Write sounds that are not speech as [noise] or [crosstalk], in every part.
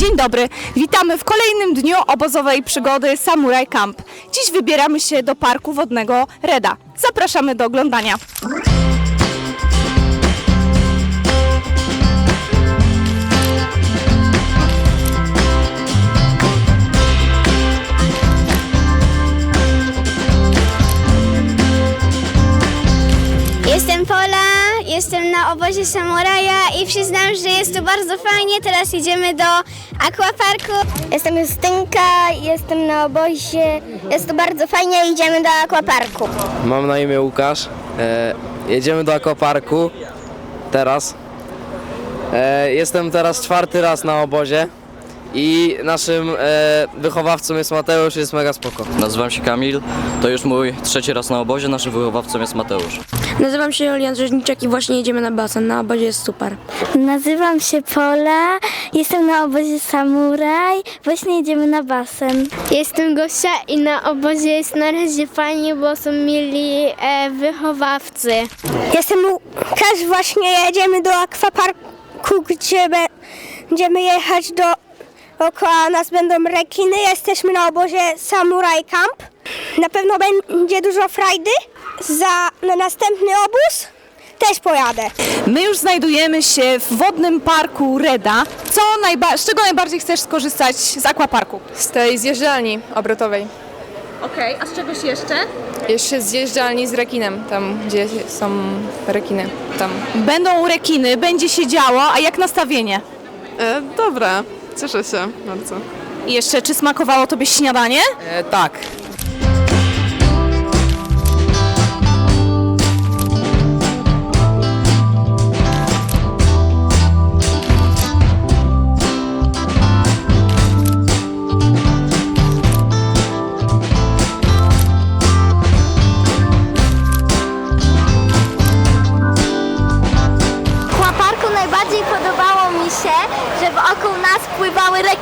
Dzień dobry, witamy w kolejnym dniu obozowej przygody Samurai Camp. Dziś wybieramy się do parku wodnego Reda. Zapraszamy do oglądania. Obozie samuraja i przyznam, że jest tu bardzo fajnie. Teraz idziemy do aquaparku. Jestem Justynka, jestem na obozie. Jest tu bardzo fajnie, idziemy do aquaparku. Mam na imię Łukasz. E, jedziemy do aquaparku teraz. E, jestem teraz czwarty raz na obozie i naszym e, wychowawcą jest Mateusz, jest mega spoko. Nazywam się Kamil, to już mój trzeci raz na obozie, naszym wychowawcą jest Mateusz. Nazywam się Julian Rzeźniczek i właśnie jedziemy na basen. Na obozie jest super. Nazywam się Pola, jestem na obozie samuraj. Właśnie idziemy na basen. Jestem Gosia i na obozie jest na razie fajnie, bo są mieli e, wychowawcy. Jestem Łukasz, właśnie jedziemy do akwaparku, gdzie będziemy jechać do Dookoła nas będą rekiny, jesteśmy na obozie Samurai Camp. Na pewno będzie dużo frajdy. Za na następny obóz też pojadę. My już znajdujemy się w wodnym parku Reda. Co najba- z czego najbardziej chcesz skorzystać z aquaparku? Z tej zjeżdżalni obrotowej. Okej, a z czegoś jeszcze? Jeszcze zjeżdżalni z rekinem, tam gdzie są rekiny. Tam. Będą rekiny, będzie się działo, a jak nastawienie? E, dobra, cieszę się bardzo. I jeszcze, czy smakowało tobie śniadanie? E, tak.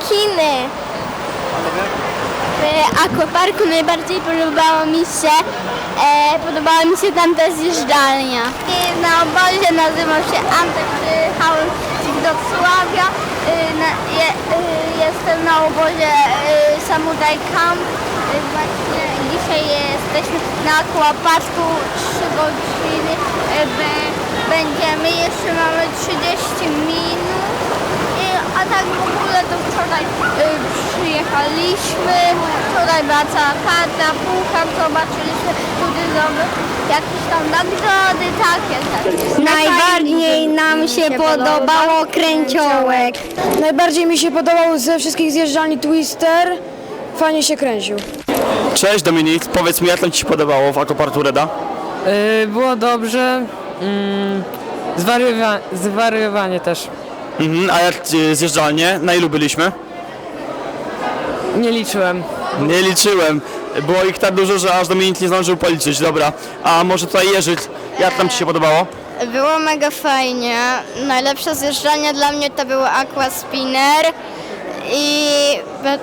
Rekiny. W aquaparku najbardziej podobało mi się, e, podobała mi się tam ta zjeżdżalnia. I na obozie nazywam się Antek, przyjechałem z Wrocławia. Y, na, je, y, jestem na obozie y, Samuraj Camp. Y, Właśnie dzisiaj jesteśmy na aquaparku 3 godziny. Y, be- Będziemy, jeszcze mamy 30 minut. I, a tak w ogóle to wczoraj y, przyjechaliśmy, wczoraj była cała karta, puchar, zobaczyliśmy zdobyć jakieś tam nagrody, takie. takie. Najbardziej nam się podobało kręciołek. Najbardziej mi się podobał ze wszystkich zjeżdżalni Twister. Fajnie się kręcił. Cześć Dominik, powiedz mi jak tam Ci się podobało w Aquaparku Reda? Yy, było dobrze. Mm, zwariowa- zwariowanie też. Mhm, a jak e, zjeżdżalnie? Na ilu byliśmy? Nie liczyłem. Nie liczyłem, było ich tak dużo, że aż Dominik nie zdążył policzyć, dobra. A może tutaj Jerzy, jak tam Ci się podobało? Było mega fajnie. Najlepsze zjeżdżalnia dla mnie to był Aqua Spinner i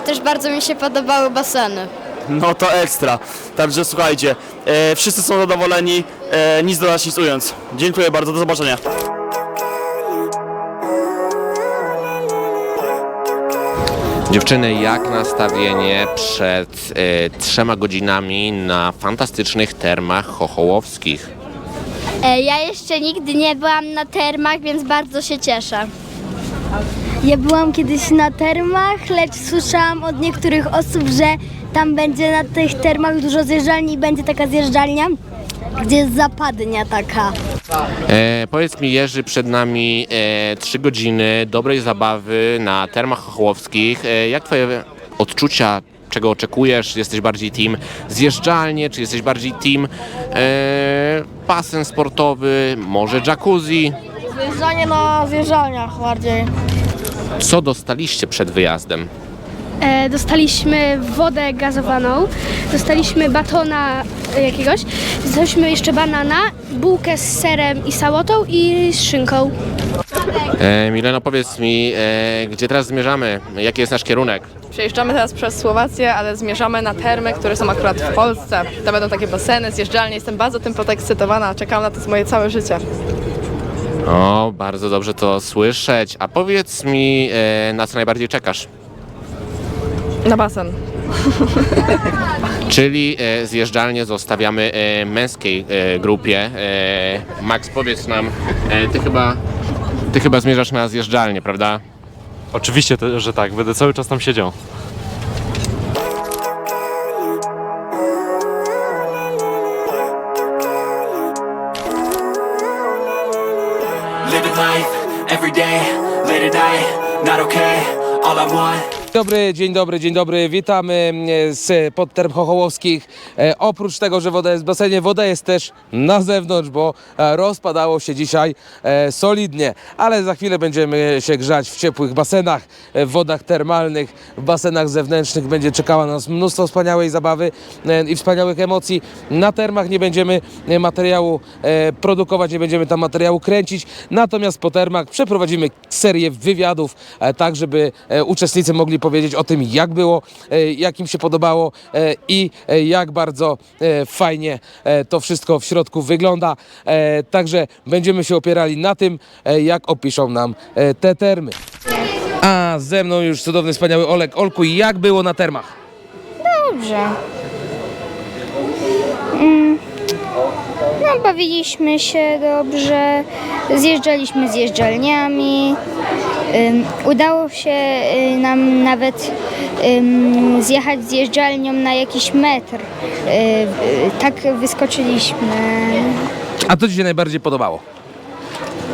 też bardzo mi się podobały baseny. No to ekstra, także słuchajcie, e, wszyscy są zadowoleni, e, nic dodać, nic ując. Dziękuję bardzo, do zobaczenia. Dziewczyny, jak nastawienie przed e, trzema godzinami na fantastycznych termach chochołowskich? E, Ja jeszcze nigdy nie byłam na termach, więc bardzo się cieszę. Ja byłam kiedyś na termach, lecz słyszałam od niektórych osób, że tam będzie na tych termach dużo zjeżdżalni i będzie taka zjeżdżalnia, gdzie jest zapadnia taka. E, powiedz mi, Jerzy, przed nami e, trzy godziny dobrej zabawy na termach chochołowskich. E, jak twoje odczucia, czego oczekujesz? Jesteś bardziej team zjeżdżalnie, czy jesteś bardziej team e, basen sportowy, może jacuzzi? Zjeżdżanie na zjeżdżalniach bardziej. Co dostaliście przed wyjazdem? E, dostaliśmy wodę gazowaną, dostaliśmy batona jakiegoś, dostaliśmy jeszcze banana, bułkę z serem i sałotą i z szynką. E, Mileno, powiedz mi, e, gdzie teraz zmierzamy? Jaki jest nasz kierunek? Przejeżdżamy teraz przez Słowację, ale zmierzamy na termy, które są akurat w Polsce. Tam będą takie baseny, zjeżdżalnie. Jestem bardzo tym podekscytowana, czekam na to z moje całe życie. O, bardzo dobrze to słyszeć. A powiedz mi, e, na co najbardziej czekasz? Na basen. [laughs] Czyli e, zjeżdżalnie zostawiamy e, męskiej e, grupie. E, Max, powiedz nam, e, ty chyba, ty chyba zmierzasz na zjeżdżalnię, prawda? Oczywiście, że tak, będę cały czas tam siedział. Living life every day, late at night, not okay. All I want. Dobry, dzień dobry, dzień dobry. Witamy e, z podterm Chochołowskich. E, oprócz tego, że woda jest w basenie, woda jest też na zewnątrz, bo e, rozpadało się dzisiaj e, solidnie. Ale za chwilę będziemy się grzać w ciepłych basenach, w wodach termalnych, w basenach zewnętrznych. Będzie czekała nas mnóstwo wspaniałej zabawy i wspaniałych emocji. Na termach nie będziemy materiału produkować, nie będziemy tam materiału kręcić. Natomiast po termach przeprowadzimy serię wywiadów, tak żeby uczestnicy mogli powiedzieć o tym, jak było, e, jak im się podobało e, i e, jak bardzo fajnie to wszystko w środku wygląda. Także będziemy się opierali na tym, jak opiszą nam te termy. A ze mną już cudowny, wspaniały Olek. Olku, jak było na termach? Dobrze. Mm. No, bawiliśmy się dobrze, zjeżdżaliśmy zjeżdżalniami. Udało się y, nam nawet zjechać zjeżdżalnią na jakiś metr. Y, y, tak wyskoczyliśmy. A co Ci się najbardziej podobało?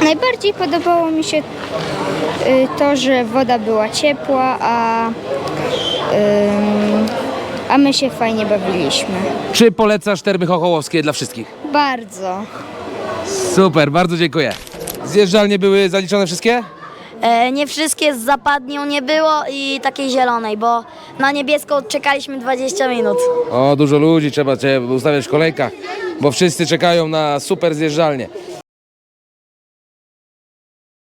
Najbardziej podobało mi się to, że woda była ciepła, a, a my się fajnie bawiliśmy. Czy polecasz termy chochołowskie dla wszystkich? Bardzo. Super, bardzo dziękuję. Zjeżdżalnie były zaliczone wszystkie? E, nie wszystkie z zapadnią nie było i takiej zielonej, bo na niebieską czekaliśmy 20 minut. O, dużo ludzi, trzeba Cię ustawiać w kolejkach, bo wszyscy czekają na super zjeżdżalnię.